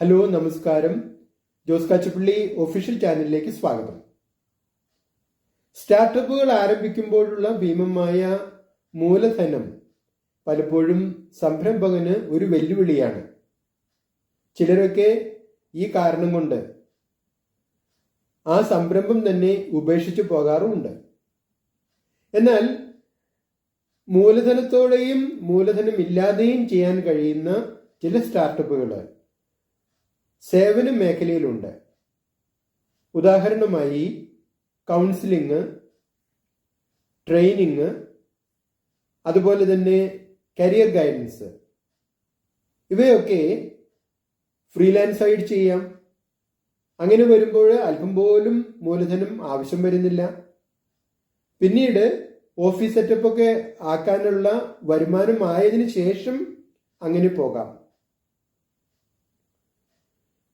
Hello നമസ്കാരം. Jose Kachappilly official ചാനലിലേക്ക് സ്വാഗതം. സ്റ്റാർട്ടപ്പുകൾ ആരംഭിക്കുമ്പോഴുള്ള ഭീമമായ മൂലധനം പലപ്പോഴും സംരംഭകന് ഒരു വെല്ലുവിളിയാണ്. ചിലരൊക്കെ ഈ കാരണം കൊണ്ട് ആ സംരംഭം തന്നെ ഉപേക്ഷിച്ചു പോകാറുമുണ്ട്. എന്നാൽ മൂലധനത്തോടെയും മൂലധനമില്ലാതെയും ചെയ്യാൻ കഴിയുന്ന ചില സ്റ്റാർട്ടപ്പുകൾ സേവന മേഖലയിലുണ്ട്. ഉദാഹരണമായി കൗൺസിലിംഗ് ട്രെയിനിങ് അതുപോലെ തന്നെ കരിയർ ഗൈഡൻസ്. ഇവയൊക്കെ ഫ്രീലാൻസ് ആയിട്ട് ചെയ്യാം. അങ്ങനെ വരുമ്പോൾ അല്പം പോലും മൂലധനം ആവശ്യം വരുന്നില്ല. പിന്നീട് ഓഫീസ് സെറ്റപ്പ് ഒക്കെ ആക്കാനുള്ള വരുമാനം ആയതിനു ശേഷം അങ്ങനെ പോകാം.